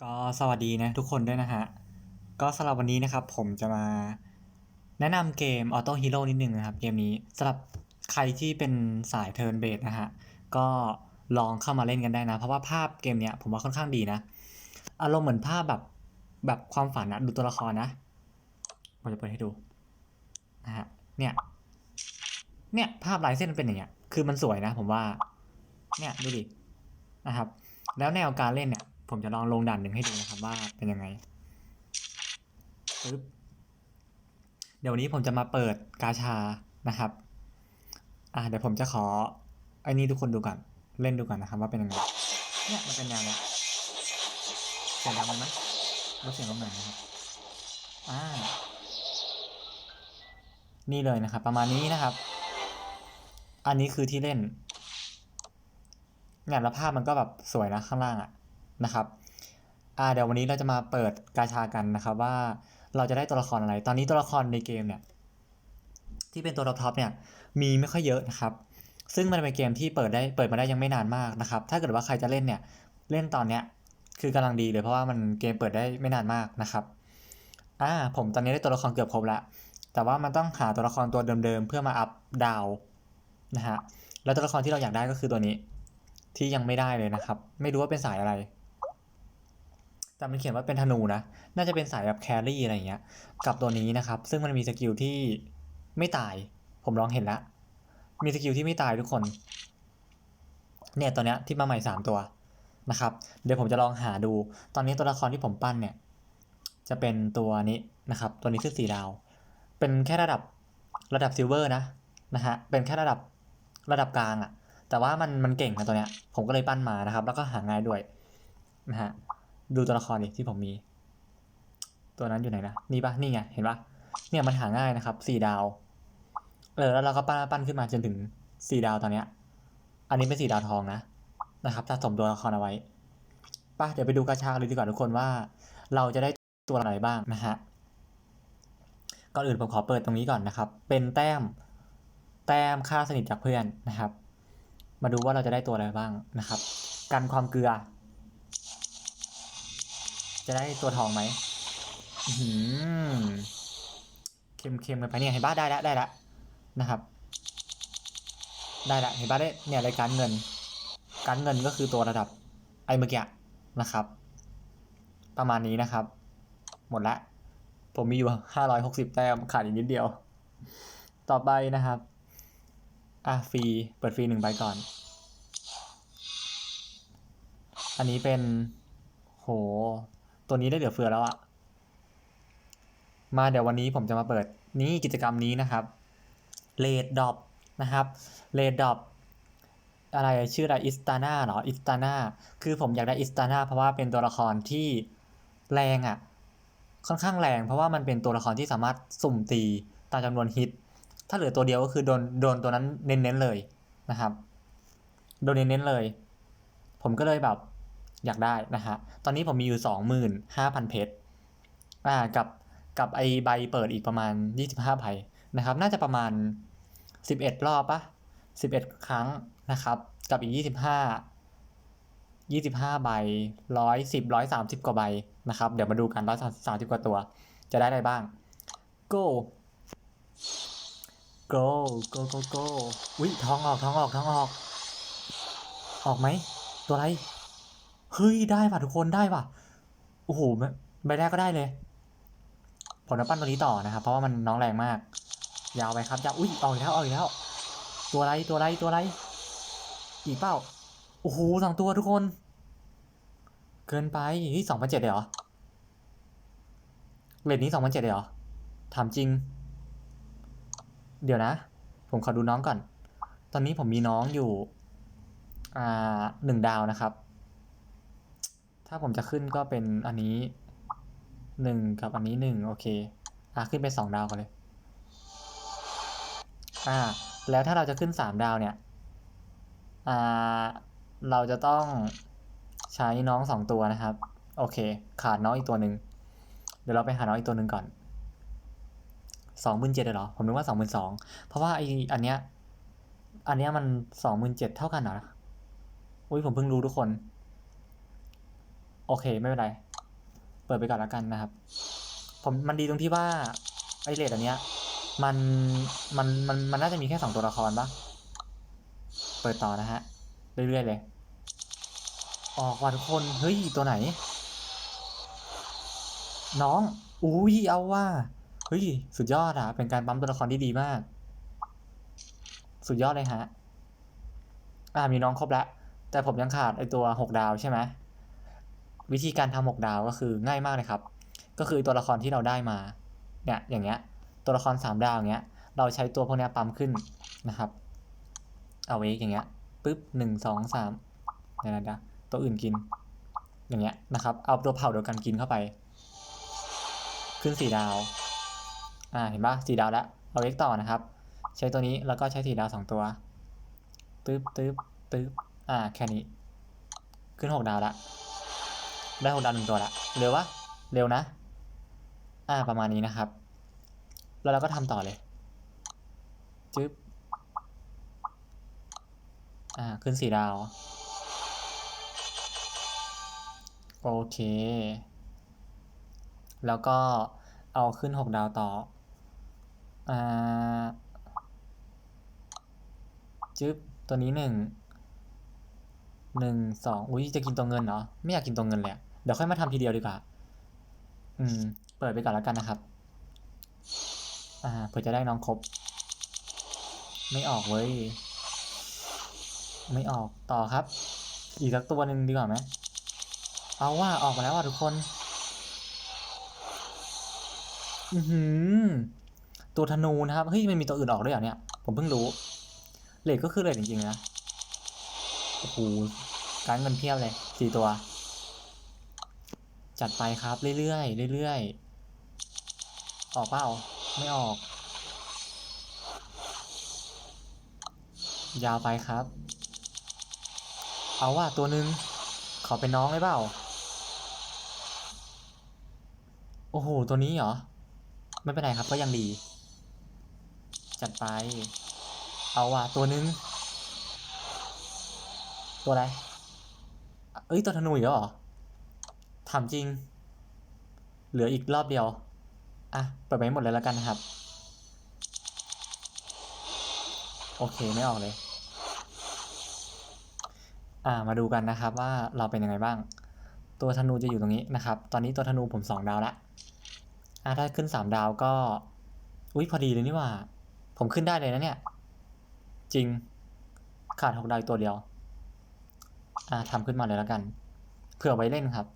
ก็สวัสดีนะทุกคนด้วยนะฮะ ก็สำหรับวันนี้นะครับผมจะมาแนะนำเกม Auto Hero นิดนึงนะครับ เกมนี้สำหรับใครที่เป็นสายเทิร์นเบสนะฮะ ก็ลองเข้ามาเล่นกันได้นะ เพราะว่าภาพเกมเนี้ยผมว่าค่อนข้างดีนะ อารมณ์เหมือนภาพแบบแบบความฝันนะดูตัวละครนะผมจะเปิดให้ดูนะฮะเนี่ยเนี่ยภาพลายเส้นมันเป็นอย่างเงี้ย คือมันสวยนะ ผมว่า เนี่ยดูดิ นะครับ แล้วแนวการเล่นเนี่ย ผมจะลองลงด่านหนึ่งให้ดูนะครับว่าเป็นยังไงปึ๊บเดี๋ยววันนี้ผมจะมาเปิดกาชานะครับ อ่าเดี๋ยวผมจะขอไอ้นี่ทุกคนดูก่อน เล่นดูก่อนนะครับว่าเป็นยังไง เนี่ยมันเป็นแนวเนี้ยเสียงดังไหมลดเสียงลงหน่อยนะครับ อ่า นี่เลยนะครับ ประมาณนี้นะครับ อันนี้คือที่เล่นเนี่ยแล้วภาพมันก็แบบสวยนะข้างล่างอะ นะครับอ่าเดี๋ยววันนี้เราจะมาเปิดกาชากันนะครับว่าเราจะได้ตัวละครอะไร ตอนนี้ตัวละครในเกมเนี่ยที่เป็นตัวท็อปเนี่ยมีไม่ค่อยเยอะนะครับ ซึ่งมันเป็นเกมที่เปิดได้เปิดมาได้ยังไม่นานมากนะครับ ถ้าเกิดว่าใครจะเล่นเนี่ยเล่นตอนเนี้ยคือกำลังดีเลยเพราะว่ามันเกมเปิดได้ไม่นานมากนะครับอ่าผมตอนนี้ได้ตัวละครเกือบครบล้วแต่ว่ามันต้องหาตัวละครตัวเดิมๆเพื่อมาอัพดาวนะฮะแล้วตัวละครที่เราอยากได้ก็คือตัวนี้ที่ยังไม่ได้เลยนะครับ ไม่รู้ว่าเป็นสายอะไร แต่มันเขียนว่าเป็นธนูนะ น่าจะเป็นสายแบบแครี่อะไรอย่างเงี้ย กับตัวนี้นะครับ ซึ่งมันมีสกิลที่ไม่ตาย ผมลองเห็นแล้วมีสกิลที่ไม่ตายทุกคน เนี่ยตัวเนี้ยที่มาใหม่สามตัวนะครับ เดี๋ยวผมจะลองหาดู ตอนนี้ตัวละครที่ผมปั้นเนี่ย จะเป็นตัวนี้นะครับ ตัวนี้คือสีดาว เป็นแค่ระดับระดับซิลเวอร์นะนะฮะ เป็นแค่ระดับระดับกลางอะแต่ว่ามันมันเก่งนะตัวเนี้ย ผมก็เลยปั้นมานะครับ แล้วก็หาง่ายด้วยนะฮะ ดูตัวละครดิที่ผมมี ตัวนั้นอยู่ไหนนะนี่ปะนี่ไงเห็นปะเนี่ยมันหาง่ายนะครับสี่ดาวเออแล้วเราก็ปั้นปั้นขึ้นมาจนถึงสี่ดาวตอนเนี้ย อันนี้เป็นสี่ดาวทองนะนะครับสะสมตัวละครเอาไว้ป่ะเดี๋ยวไปดูกระชาเลยดีกว่าทุกคนว่า เราจะได้ตัวอะไรบ้างนะฮะก่อนอื่นผมขอเปิดตรงนี้ก่อนนะครับ เป็นแต้มแต้มค่าสนิทจากเพื่อนนะครับ มาดูว่าเราจะได้ตัวอะไรบ้างนะครับ กันความเกลือ จะได้ตัวทองไหมหือเค็มเค็มกันไปเนี่ยเห็นบ้าได้แล้วได้แล้วนะครับ ได้ละเห็นบ้าได้เนี่ยรายการเงิน การเงินก็คือตัวระดับไอ้เมื่อกี้นะครับ ประมาณนี้นะครับ หมดละ ผมมีอยู่ห้าร้อยหกสิบแต้มขาดอีกนิดเดียว ต่อไปนะครับอะฟรีเปิดฟรีหนึ่งใบก่อน อันนี้เป็นโห ตัวนี้ได้เหลือเฟือแล้วอะมาเดี๋ยววันนี้ผมจะมาเปิดนี่กิจกรรมนี้นะครับเลดดอปนะครับเลดดอปอะไรชื่ออะไรอิสตาน่าเหรออิสตาน่าคือผมอยากได้อิสตาน่าเพราะว่าเป็นตัวละครที่แรงอะค่อนข้างแรง เพราะว่ามันเป็นตัวละครที่สามารถสุ่มตีตามจำนวนฮิต ถ้าเหลือตัวเดียวก็คือโดนโดนตัวนั้นเน้นๆเลยนะครับ โดนเน้นๆเลย ผมก็เลยแบบ อยากได้นะฮะ ตอนนี้ผมมีอยู่สองหมื่นห้าพันเพชรอ่ากับกับไอใบเปิดอีกประมาณยี่สิบห้าใบนะครับ น่าจะประมาณสิบเอ็ดรอบปะสิบเอ็ดครั้งนะครับ กับอีกยี่สิบห้ายี่สิบห้าใบร้อยสิบร้อยสามสิบกว่าใบนะครับ เดี๋ยวมาดูกันร้อยสามสิบกว่าตัว จะได้อะไรบ้าง go go go go go อุ้ยทองออกทองออกทองออก ออกไหม ตัวอะไร เฮ้ยได้ป่ะทุกคนได้ป่ะโอ้โหใบแรกก็ได้เลย ผมจะปั้นตัวนี้ต่อนะครับ เพราะว่ามันน้องแรงมาก ยาวไปครับยาวอุ้ยออกอีกแล้วออกอีกแล้ว ตัวอะไรตัวอะไรตัวอะไร อีกเปล่าโอ้โหสองตัวทุกคน เกินไปนี่สองพันเจ็ดเลยเหรอเรทนี้สองพันเจ็ดเลยเหรอถามจริง เดี๋ยวนะ ผมขอดูน้องก่อน ตอนนี้ผมมีน้องอยู่ อ่าหนึ่งดาวนะครับ ถ้าผมจะขึ้นก็เป็นอันนี้หนึ่งกับอันนี้หนึ่งโอเค อะขึ้นไปสองดาวกันเลย อ่า แล้วถ้าเราจะขึ้นสามดาวเนี่ย อ่า เราจะต้องใช้น้องสองตัวนะครับ โอเค ขาดน้องอีกตัวหนึ่ง เดี๋ยวเราไปหาน้องอีกตัวหนึ่งก่อนสองหมื่นเจ็ดเหรอ ผมนึกว่าสองหมื่นสอง เพราะว่าไออันเนี้ย อันเนี้ยมันสองหมื่นเจ็ดเท่ากันเหรอ อุ้ยผมเพิ่งรู้ทุกคน โอเคไม่เป็นไร เปิดไปก่อนแล้วกันนะครับ ผมมันดีตรงที่ว่าไอเลดอันเนี้ย มันมันมันมันน่าจะมีแค่สองตัวละครปะเปิดต่อนะฮะ เรื่อยๆเลย ออกว่ะทุกคน เฮ้ย ตัวไหน น้อง อุ้ยเอาว่า เฮ้ย สุดยอดอะ เป็นการปั๊มตัวละครที่ดีมาก สุดยอดเลยฮะ อ่ามีน้องครบแล้ว แต่ผมยังขาดไอตัวหกดาวใช่ไหม วิธีการทำหกดาวก็คือง่ายมากเลยครับ ก็คือตัวละครที่เราได้มาเนี่ยอย่างเงี้ยตัวละครสามดาวอย่างเงี้ยเราใช้ตัวพวกนี้ปั๊มขึ้นนะครับ เอาไว้อย่างเงี้ยปึ๊บหนึ่งสองสามเดี๋ยวนะตัวอื่นกิน อย่างเงี้ยนะครับ เอาตัวเผ่าเดียวกันกินเข้าไป ขึ้นสี่ดาว อ่าเห็นปะสี่ดาวแล้วเอาเอ็กต่อนะครับ ใช้ตัวนี้แล้วก็ใช้สี่ดาวสองตัวตึ๊บตึ๊บตึ๊บอ่าแค่นี้ ขึ้นหกดาวละ ได้หกดาวหนึ่งตัวละเร็ววะเร็วนะ อ่าประมาณนี้นะครับ แล้วเราก็ทำต่อเลยจึ๊บอ่าขึ้นสี่ดาว โอเค แล้วก็เอาขึ้นหกดาวต่อ อ่าจึ๊บตัวนี้หนึ่งหนึ่งสองอุ้ยจะกินตัวเงินเหรอ ไม่อยากกินตัวเงินเลยอะ เดี๋ยวค่อยมาทำทีเดียวดีกว่า อืม เปิดไปก่อนแล้วกันนะครับ อ่า เพื่อจะได้น้องครบ ไม่ออกเว้ย ไม่ออก ต่อครับ อีกสักตัวหนึ่งดีกว่าไหมเอาว่าออกมาแล้วอะทุกคน อือหือ ตัวธนูนะครับ เฮ้ยมันมีตัวอื่นออกด้วยเหรอเนี่ย ผมเพิ่งรู้ เลทก็คือเลทจริงๆนะ โอ้โห การเงินเพียบเลยสี่ตัว จัดไปครับเรื่อยๆเรื่อยๆออกเปล่าไม่ออก ยาวไปครับ เอาว่าตัวนึงขอเป็นน้องได้เปล่า โอ้โห ตัวนี้เหรอ ไม่เป็นไรครับก็ยังดี จัดไป เอาว่ะตัวนึง ตัวอะไร เอ้ย ตัวธนูอีกแล้วเหรอ ถามจริง เหลืออีกรอบเดียว อะ เปิดไปหมดเลยแล้วกันนะครับ โอเค ไม่ออกเลย อ่า มาดูกันนะครับว่าเราเป็นยังไงบ้าง ตัวธนูจะอยู่ตรงนี้นะครับ ตอนนี้ตัวธนูผมสองดาวละอ่าถ้าขึ้นสามดาวก็ อุ้ยพอดีเลยนี่หว่า ผมขึ้นได้เลยนะเนี่ย จริง ขาดหกดาวตัวเดียว อ่าทำขึ้นมาเลยแล้วกัน เผื่อไว้เล่นครับ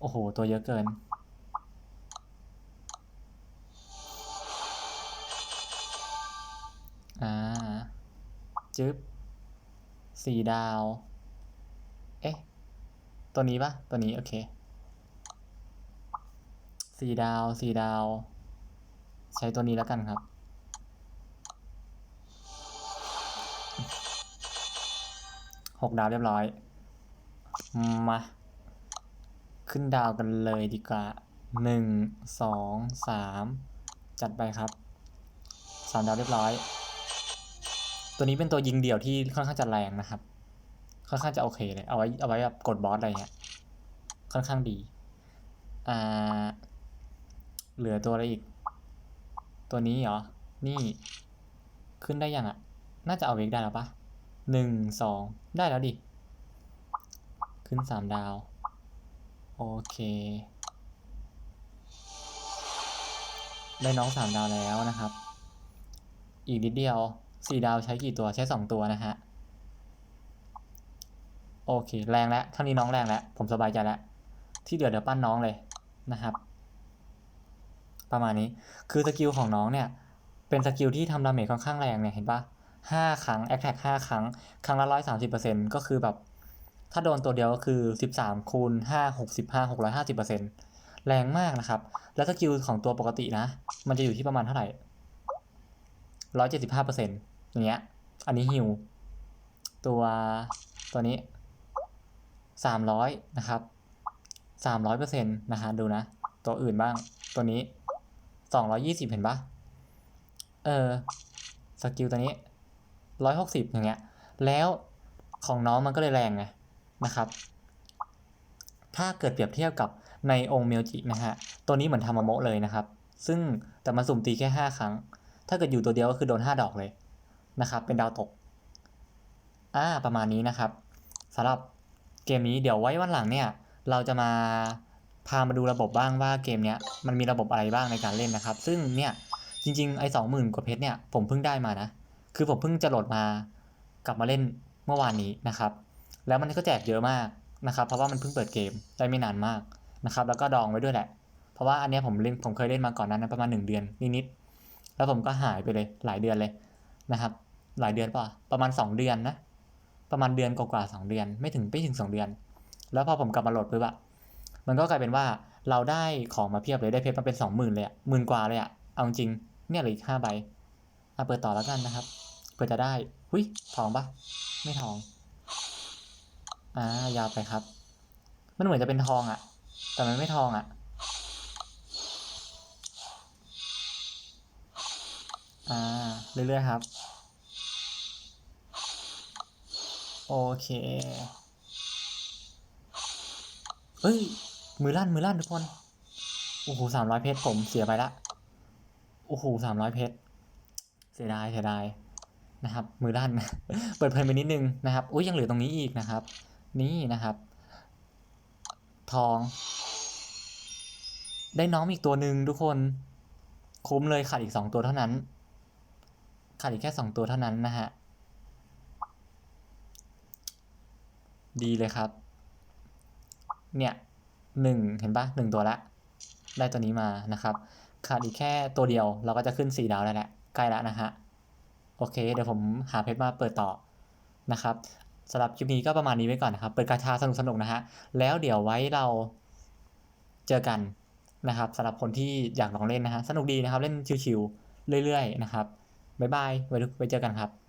โอ้โห ตัวเยอะเกิน อ่า จึ๊บสี่ดาว เอ๊ะ ตัวนี้ปะตัวนี้ โอเคสี่ดาวสี่ดาว ใช้ตัวนี้แล้วกันครับหกดาวเรียบร้อย มา ขึ้นดาวกันเลยดีกว่าหนึ่งสองสามจัดไปครับสามดาวเรียบร้อย ตัวนี้เป็นตัวยิงเดี่ยวที่ค่อนข้างจะแรงนะครับ ค่อนข้างจะโอเคเลย เอาไว้เอาไว้แบบกดบอสอะไรเงี้ย ค่อนข้างดี อ่า เหลือตัวอะไรอีก ตัวนี้เหรอ นี่ ขึ้นได้ยังอะน่าจะเอาเวกได้แล้วปะหนึ่งสองได้แล้วดิ ขึ้นสามดาว โอเค ได้น้องสามดาวแล้วนะครับ อีกนิดเดียวสี่ดาวใช้กี่ตัวใช้สองตัวนะฮะ โอเค แรงแล้วท่านี้น้องแรงแล้วผมสบายใจแล้ว ที่เดือเดี๋ยวปั้นน้องเลยนะครับ ประมาณนี้คือสกิลของน้องเนี่ย เป็นสกิลที่ทำดาเมจค่อนข้างแรงเนี่ยเห็นปะห้าครั้งแอคแท็กห้าครั้ง ครั้งละร้อยสามสิบเปอร์เซ็นต์ก็คือแบบ ถ้าโดนตัวเดียวก็คือสิบสามคูณห้าหกสิบห้าหกร้อยห้าสิบเปอร์เซ็นต์แรงมากนะครับ แล้วสกิลของตัวปกตินะ มันจะอยู่ที่ประมาณเท่าไหร่ร้อยเจ็ดสิบห้าเปอร์เซ็นต์อย่างเงี้ย อันนี้ฮิว ตัวตัวนี้สามร้อยนะครับสามร้อยเปอร์เซ็นต์นะฮะดูนะ ตัวอื่นบ้าง ตัวนี้สองร้อยี่สิบเห็นปะเออสกิลตัวนี้ร้อยหกสิบอย่างเงี้ย แล้วของน้องมันก็เลยแรงไง นะครับ ถ้าเกิดเปรียบเทียบกับในองค์เมลจินะฮะ ตัวนี้เหมือนทามาโมะเลยนะครับ ซึ่งแต่มาสุ่มตีแค่ 5 ครั้ง ถ้าเกิดอยู่ตัวเดียวก็คือโดน 5 ดอกเลยนะครับ เป็นดาวตก อ่า ประมาณนี้นะครับสำหรับเกมนี้เดี๋ยวไว้วันหลังเนี่ย เราจะมาพามาดูระบบบ้างว่าเกมเนี้ยมันมีระบบอะไรบ้างในการเล่นนะครับ ซึ่งเนี่ยจริงๆไอ้สองหมื่นกว่าเพชรเนี่ยผมเพิ่งได้มานะ คือผมเพิ่งจะโหลดมากลับมาเล่นเมื่อวานนี้นะครับ แล้วมันก็แจกเยอะมากนะครับ เพราะว่ามันเพิ่งเปิดเกมได้ไม่นานมากนะครับ แล้วก็ดองไว้ด้วยแหละ เพราะว่าอันนี้ผมเล่นผมเคยเล่นมาก่อนนั้นประมาณ 1 เดือนนิดๆแล้วผมก็หายไปเลยหลายเดือนเลยนะครับ หลายเดือนป่ะประมาณ 2 เดือนนะ ประมาณเดือนกว่าๆสองเดือน ไม่ถึงไม่ถึง 2 เดือน แล้วพอผมกลับมาโหลดปุ๊บอะมันก็กลายเป็นว่าเราได้ของมาเพียบเลยได้เพชรมาเป็น 20,000เลยอะหมื่นกว่าเลยอะเอาจริงเนี่ยเหลืออีกห้าใบอะเปิดต่อแล้วกันนะครับ เพื่อจะได้ หุยทองปะไม่ทอง อ่ายาวไปครับ มันเหมือนจะเป็นทองอะแต่มันไม่ทองอะอ่า เรื่อยๆครับ โอเค เฮ้ย มือลั่น มือลั่นทุกคน โอ้โหสามร้อยเพชรผมเสียไปละ โอ้โหสามร้อยเพชร เสียดาย เสียดายนะครับมือลั่นเปิดเพลินไปนิดนึงนะครับ อุ้ยยังเหลือตรงนี้อีกนะครับ นี่นะครับ ทอง ได้น้องอีกตัวหนึ่งทุกคน คุ้มเลยขาดอีกสองตัวเท่านั้น ขาดอีกแค่สองตัวเท่านั้นนะฮะ ดีเลยครับ เนี่ยหนึ่งเห็นปะหนึ่งตัวละ ได้ตัวนี้มานะครับ ขาดอีกแค่ตัวเดียว เราก็จะขึ้นสี่ดาวแล้วแหละใกล้แล้วนะฮะ โอเค เดี๋ยวผมหาเพชรมาเปิดต่อนะครับ สำหรับคลิปนี้ก็ประมาณนี้ไว้ก่อนนะครับ เปิดกาชาสนุกสนุกนะฮะ แล้วเดี๋ยวไว้เราเจอกันนะครับสำหรับคนที่อยากลองเล่นนะฮะ สนุกดีนะครับ เล่นชิวๆเรื่อยๆนะครับ บ๊ายบาย ไว้ไว้เจอกันครับ